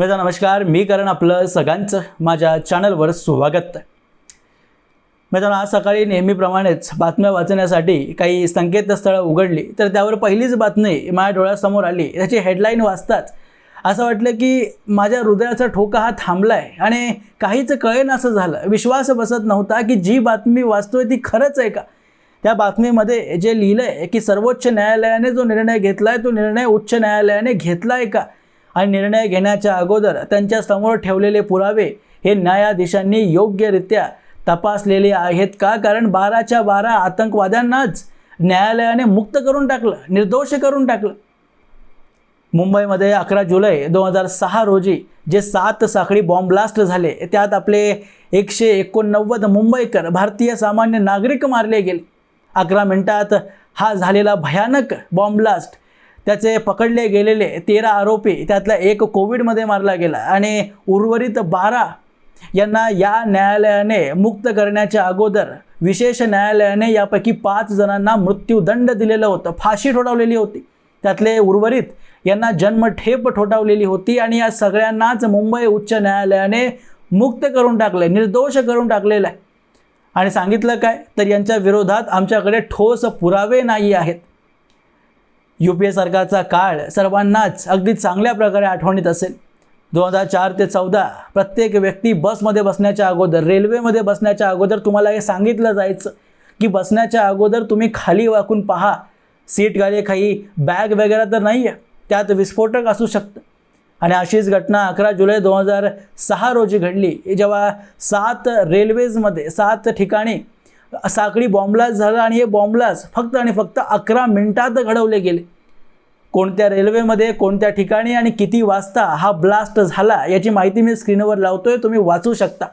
मित्र नमस्कार मी करण आपलं सगळ्यांचं माझ्या चॅनलवर स्वागत. आहे मित्रांनो आज सकाळी नेहमीप्रमाणेच बातम्या वाचण्यासाठी काही संकेतस्थळं उघडली तर त्यावर पहिलीच बातमी माझ्या डोळ्यासमोर आली. त्याची हेडलाईन वाचताच असं वाटलं की माझ्या हृदयाचा ठोका हा थांबला आहे आणि काहीच कळेन असं झालं. विश्वास बसत नव्हता की जी बातमी वाचतोय ती खरंच आहे का? त्या बातमीमध्ये जे लिहिलं आहे की सर्वोच्च न्यायालयाने जो निर्णय घेतला आहे तो निर्णय उच्च न्यायालयाने घेतला आहे का? आणि निर्णय घेण्याच्या अगोदर त्यांच्यासमोर ठेवलेले पुरावे हे न्यायाधीशांनी योग्यरित्या तपासलेले आहेत का? कारण बाराच्या बारा आतंकवाद्यांनाच न्यायालयाने मुक्त करून टाकलं निर्दोष करून टाकलं. मुंबईमध्ये अकरा जुलै दोन हजार सहा रोजी जे सात साखळी बॉम्ब ब्लास्ट झाले त्यात आपले एकशे एकोणनव्वद मुंबईकर भारतीय सामान्य नागरिक मारले गेले. अकरा मिनिटात हा झालेला भयानक बॉम्ब ब्लास्ट त्याचे पकडले गेलेले तेरा आरोपी त्यातला एक कोविडमध्ये मारला गेला आणि उर्वरित बारा यांना या न्यायालयाने मुक्त करण्याच्या अगोदर विशेष न्यायालयाने यापैकी पाच जणांना मृत्यूदंड दिलेलं होतं. फाशी ठोठावलेली होती. त्यातले उर्वरित यांना जन्मठेप ठोठावलेली होती आणि या सगळ्यांनाच मुंबई उच्च न्यायालयाने मुक्त करून टाकले निर्दोष करून टाकलेलं आहे. आणि सांगितलं काय? तर यांच्या विरोधात आमच्याकडे ठोस पुरावे नाही आहेत. यू पी ए सरकारचा काळ सर्वांनाच अगदी चांगल्या प्रकारे आठवणीत असेल. दोन हजार चार ते चौदा प्रत्येक व्यक्ती बसमध्ये बसण्याच्या अगोदर रेल्वेमध्ये बसण्याच्या अगोदर तुम्हाला हे सांगितलं जायचं की बसण्याच्या अगोदर तुम्ही खाली वाकून पहा. सीट गाडी काही बॅग वगैरे तर नाही आहे त्यात विस्फोटक असू शकतं. आणि अशीच घटना अकरा जुलै दोन हजार सहा रोजी घडली. जेव्हा सात रेल्वेजमध्ये सात ठिकाणी साखळी बॉम्बलास्ट झाला आणि हे बॉम्बलास्ट फक्त आणि फक्त अकरा मिनिटात घडवले गेले. कोणत्या रेल्वेमध्ये कोणत्या ठिकाणी आणि किती वाजता हा ब्लास्ट झाला याची माहिती मी स्क्रीनवर लावतोय तुम्ही वाचू शकता.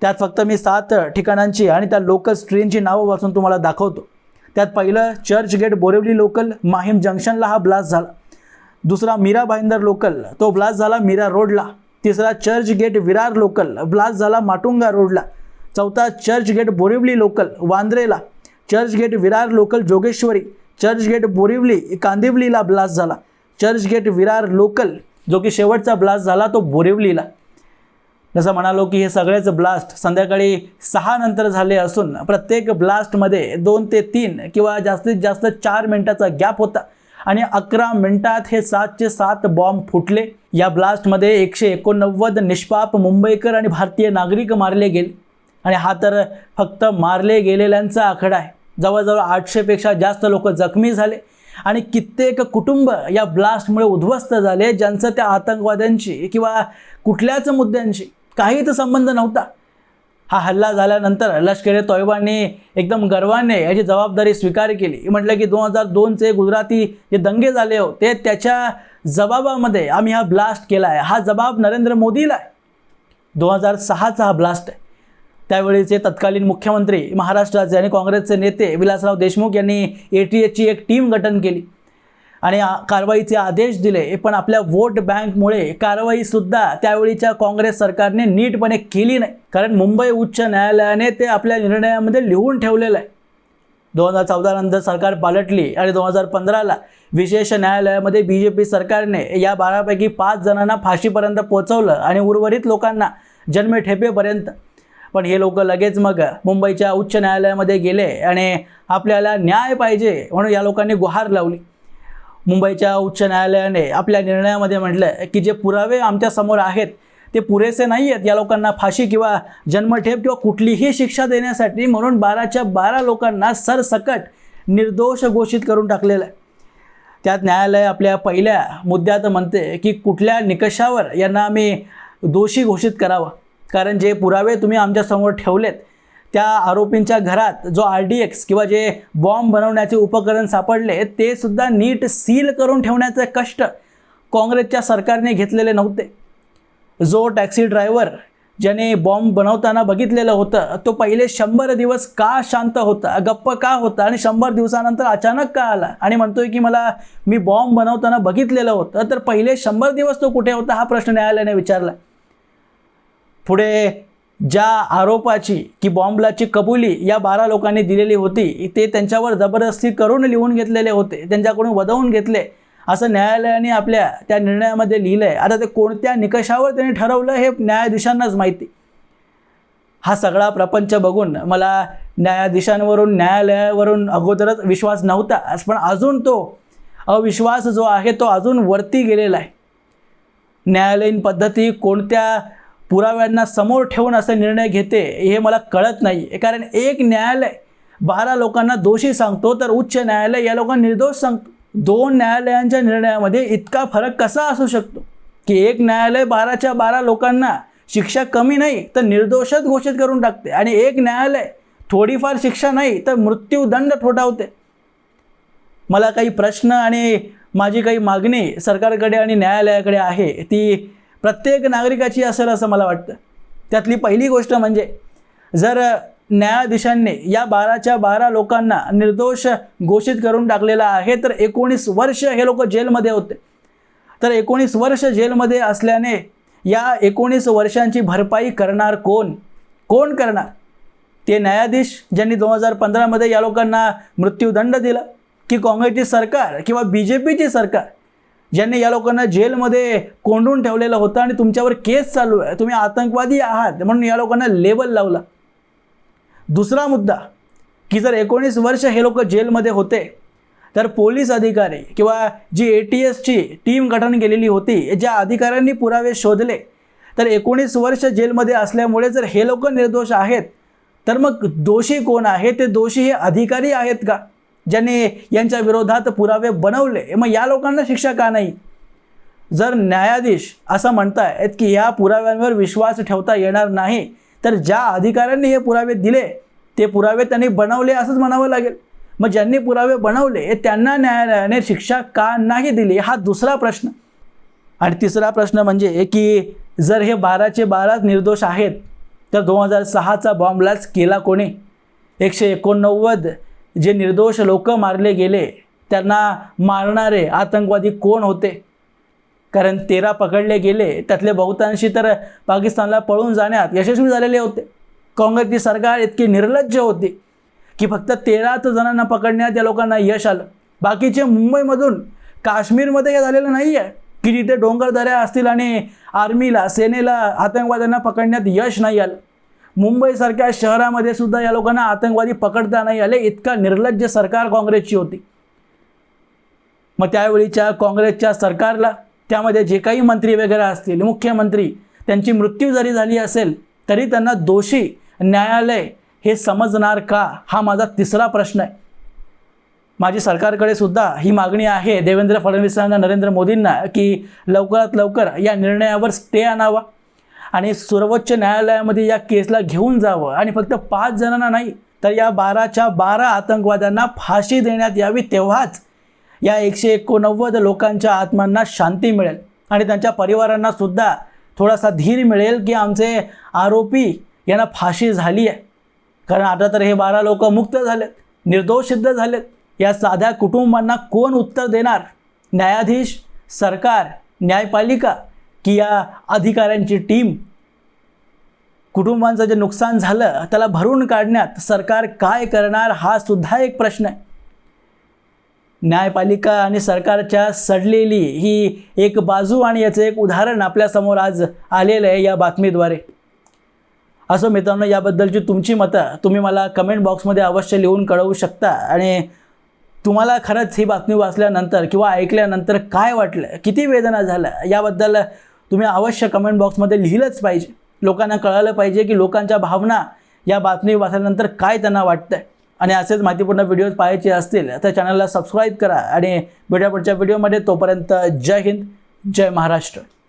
त्यात फक्त मी सात ठिकाणांची आणि त्या लोकल ट्रेनची नावं वाचून तुम्हाला दाखवतो. त्यात पहिलं चर्च गेट बोरिवली लोकल माहीम जंक्शनला हा ब्लास्ट झाला. दुसरा मीरा भाईंदर लोकल तो ब्लास्ट झाला मीरा रोडला. तिसरा Churchgate Virar local blast झाला माटुंगा रोडला. चौथा चर्च गेट बोरिवली लोकल वांद्रेला. Churchgate Virar local Jogeshwari. Churchgate Borivali कांदिवलीला ब्लास्ट झाला. चर्च गेट विरार लोकल जो की शेवटचा ब्लास्ट झाला तो बोरिवलीला. जसं म्हणालो की हे सगळेच ब्लास्ट संध्याकाळी सहा नंतर झाले असून प्रत्येक ब्लास्टमध्ये दोन ते तीन किंवा जास्तीत जास्त चार मिनटाचा गॅप होता. आणि अकरा मिनटात हे सातचे सात बॉम्ब फुटले. या ब्लास्टमध्ये एकशे एकोणनव्वद निष्पाप मुंबईकर आणि भारतीय नागरिक मारले गेले. आणि हा तर फक्त मारले गेलेल्यांचा आकडा आहे. जवळजवळ आठशेपेक्षा जास्त लोक जखमी झाले आणि कित्येक कुटुंब या ब्लास्टमुळे उद्ध्वस्त झाले ज्यांचं त्या आतंकवाद्यांशी किंवा कुठल्याच मुद्द्यांशी काहीच संबंध नव्हता. हा हल्ला झाल्यानंतर लष्कर ए तोयबांनी एकदम गर्वाने याची जबाबदारी स्वीकार केली. म्हटलं की दोन हजार दोनचे गुजराती जे दंगे झाले होते त्याच्या जबाबामध्ये आम्ही हा ब्लास्ट केला आहे हा जबाब नरेंद्र मोदीला आहे. दोन हजार सहाचा हा ब्लास्ट आहे. त्यावेळीचे तत्कालीन मुख्यमंत्री महाराष्ट्राचे आणि काँग्रेसचे नेते विलासराव देशमुख यांनी ए टी एचची एक टीम गठन केली. आणि कारवाईचे आदेश दिले पण आपल्या वोट बँकमुळे कारवाईसुद्धा त्यावेळीच्या काँग्रेस सरकारने नीटपणे केली नाही. कारण मुंबई उच्च न्यायालयाने ते आपल्या निर्णयामध्ये लिहून ठेवलेलं आहे. दोन हजार चौदानंतर सरकार पालटली आणि दोन हजार पंधराला विशेष न्यायालयामध्ये बी जे पी सरकारने या बारापैकी पाच जणांना फाशीपर्यंत पोहोचवलं आणि उर्वरित लोकांना जन्मठेपेपर्यंत पण हे लोक लगेच मग मुंबईच्या उच्च न्यायालयामध्ये गेले आणि आपल्याला न्याय पाहिजे म्हणून या लोकांनी गुहार लावली. मुंबईच्या उच्च न्यायालयाने आपल्या निर्णयामध्ये म्हटलं की जे पुरावे आमच्यासमोर आहेत ते पुरेसे नाही आहेत या लोकांना फाशी किंवा जन्मठेप किंवा कुठलीही शिक्षा देण्यासाठी म्हणून बाराच्या बारा लोकांना सरसकट निर्दोष घोषित करून टाकलेलं आहे. त्यात न्यायालय आपल्या पहिल्या मुद्द्यात म्हणते की कुठल्या निकषावर यांना आम्ही दोषी घोषित करावं? कारण जे पुरावे तुम्ही आमच्यासमोर ठेवलेत त्या आरोपींच्या घरात जो आर डी एक्स किंवा जे बॉम्ब बनवण्याचे उपकरण सापडले ते सुद्धा नीट सील करून ठेवण्याचे कष्ट काँग्रेसच्या सरकारने घेतलेले नव्हते. जो टॅक्सी ड्रायव्हर ज्याने बॉम्ब बनवताना बघितलेलं होतं तो पहिले शंभर दिवस का शांत होता गप्प का होता आणि शंभर दिवसानंतर अचानक का आला आणि म्हणतोय की मला मी बॉम्ब बनवताना बघितलेलं होतं तर पहिले शंभर दिवस तो कुठे होता हा प्रश्न न्यायालयाने विचारला. पुढे ज्या आरोपाची की बॉम्बलाची कबुली या बारा लोकांनी दिलेली होती ते त्यांच्यावर जबरदस्ती करून लिहून घेतलेले होते त्यांच्याकडून वदवून घेतले. असं न्यायालयाने आपल्या त्या निर्णयामध्ये लिहिलं आहे आता ते कोणत्या निकषावर त्यांनी ठरवलं हे न्यायाधीशांनाच माहिती. हा सगळा प्रपंच बघून मला न्यायाधीशांवरून न्यायालयावरून अगोदरच विश्वास नव्हता. पण अजून तो अविश्वास जो आहे तो अजून वरती गेलेला आहे. न्यायालयीन पद्धती कोणत्या पुराव्यांना समोर ठेवून असा निर्णय घेते हे मला कळत नाही. कारण एक न्यायालय बारा लोकांना दोषी सांगतो तर उच्च न्यायालय या लोकांना निर्दोष सांगतो दोन न्यायालयांच्या निर्णयामध्ये इतका फरक कसा असू शकतो? की एक न्यायालय बाराच्या बारा लोकांना शिक्षा कमी नाही तर निर्दोषच घोषित करून टाकते. आणि एक न्यायालय थोडीफार शिक्षा नाही तर मृत्यूदंड ठोठावते. मला काही प्रश्न आणि माझी काही मागणी सरकारकडे आणि न्यायालयाकडे आहे ती प्रत्येक नागरिकाची असेल असं मला वाटतं. त्यातली पहिली गोष्ट म्हणजे जर न्यायाधीशांनी या बाराच्या बारा लोकांना निर्दोष घोषित करून टाकलेला आहे तर एकोणीस वर्ष हे लोक जेलमध्ये होते. तर एकोणीस वर्ष जेलमध्ये असल्याने या एकोणीस वर्षांची भरपाई करणार कोण? कोण करणार? ते न्यायाधीश ज्यांनी दोन हजार पंधरामध्ये या लोकांना मृत्यूदंड दिला की काँग्रेसची सरकार किंवा बी जे पीची सरकार ज्यांनी या लोकांना जेलमध्ये कोंडून ठेवलेलं होतं आणि तुमच्यावर केस चालू आहे तुम्ही आतंकवादी आहात म्हणून या लोकांना लेबल लावला. दुसरा मुद्दा की जर एकोणीस वर्ष हे लोक जेलमध्ये होते तर पोलीस अधिकारी किंवा जी ए टी एसची टीम गठन केलेली होती ज्या अधिकाऱ्यांनी पुरावे शोधले तर एकोणीस वर्ष जेलमध्ये असल्यामुळे जर हे लोक निर्दोष आहेत तर मग दोषी कोण आहे? ते दोषी हे अधिकारी आहेत का? ज्यांनी यांच्या विरोधात पुरावे बनवले मग या लोकांना शिक्षा का नाही? जर न्यायाधीश असं म्हणतायत की या पुराव्यांवर विश्वास ठेवता येणार नाही तर ज्या अधिकाऱ्यांनी हे पुरावे दिले ते पुरावे त्यांनी बनवले असंच म्हणावं लागेल. मग ज्यांनी पुरावे बनवले त्यांना न्यायालयाने शिक्षा का नाही दिली हा दुसरा प्रश्न. आणि तिसरा प्रश्न म्हणजे की जर हे बाराचे बाराच निर्दोष आहेत तर दोन हजार सहाचा बॉम्बलाच केला कोणी? एकशे एकोणनव्वद जे निर्दोष लोक मारले गेले त्यांना मारणारे आतंकवादी कोण होते? कारण तेरा पकडले गेले त्यातले बहुतांशी तर पाकिस्तानला पळून जाण्यात यशस्वी झालेले होते. काँग्रेसची सरकार इतकी निर्लज्ज होती की फक्त तेराच जणांना पकडण्यात या लोकांना यश आलं. बाकीचे मुंबईमधून काश्मीरमध्ये हे झालेलं नाही आहे की जिथे डोंगरदऱ्या असतील आणि आर्मीला सेनेला आतंकवाद्यांना पकडण्यात यश नाही आलं. मुंबईसारख्या शहरामध्ये सुद्धा या लोकांना आतंकवादी पकडता नाही आले इतका निर्लज्ज सरकार काँग्रेसची होती. मग त्यावेळीच्या काँग्रेसच्या सरकारला त्यामध्ये जे काही मंत्री वगैरे असतील मुख्यमंत्री त्यांची मृत्यू जरी झाली असेल तरी त्यांना दोषी न्यायालय हे समजणार का? हा माझा तिसरा प्रश्न आहे. माझी सरकारकडे सुद्धा ही मागणी आहे देवेंद्र फडणवीसांना नरेंद्र मोदींना की लवकरात लवकर या निर्णयावर स्टे आणावा. आणि सर्वोच्च न्यायालयामध्ये या केसला घेऊन जावं. आणि फक्त पाच जणांना नाही तर या बाराच्या बारा आतंकवाद्यांना फाशी देण्यात यावी तेव्हाच या एकशे एकोणनव्वद लोकांच्या आत्मांना शांती मिळेल. आणि त्यांच्या परिवारांना सुद्धा थोडासा धीर मिळेल की आमचे आरोपी यांना फाशी झाली आहे. कारण आता तर हे बारा लोक मुक्त झालेत निर्दोष सिद्ध झालेत. या साध्या कुटुंबांना कोण उत्तर देणार? न्यायाधीश सरकार न्यायपालिका की या अधिकाऱ्यांची टीम कुटुंबांचं जे नुकसान झालं त्याला भरून काढण्यात सरकार काय करणार हा सुद्धा एक प्रश्न आहे. न्यायपालिका आणि सरकारच्या सडलेली ही एक बाजू आणि याचं एक उदाहरण आपल्यासमोर आज आलेलं आहे या बातमीद्वारे. असं मित्रांनो याबद्दलची तुमची मतं तुम्ही मला कमेंट बॉक्समध्ये अवश्य लिहून कळवू शकता आणि तुम्हाला खरंच ही बातमी वाचल्यानंतर किंवा ऐकल्यानंतर काय वाटलं किती वेदना झाल्या याबद्दल तुम्ही अवश्य कमेंट बॉक्समध्ये लिहिलंच पाहिजे. लोकांना कळालं पाहिजे की लोकांच्या भावना या बातमी वाचल्यानंतर काय त्यांना वाटतंय. आणि असेच माहितीपूर्ण व्हिडिओज पाहायचे असतील तर चॅनलला सबस्क्राईब करा आणि भेटूया पुढच्या व्हिडिओमध्ये तोपर्यंत जय हिंद जय महाराष्ट्र.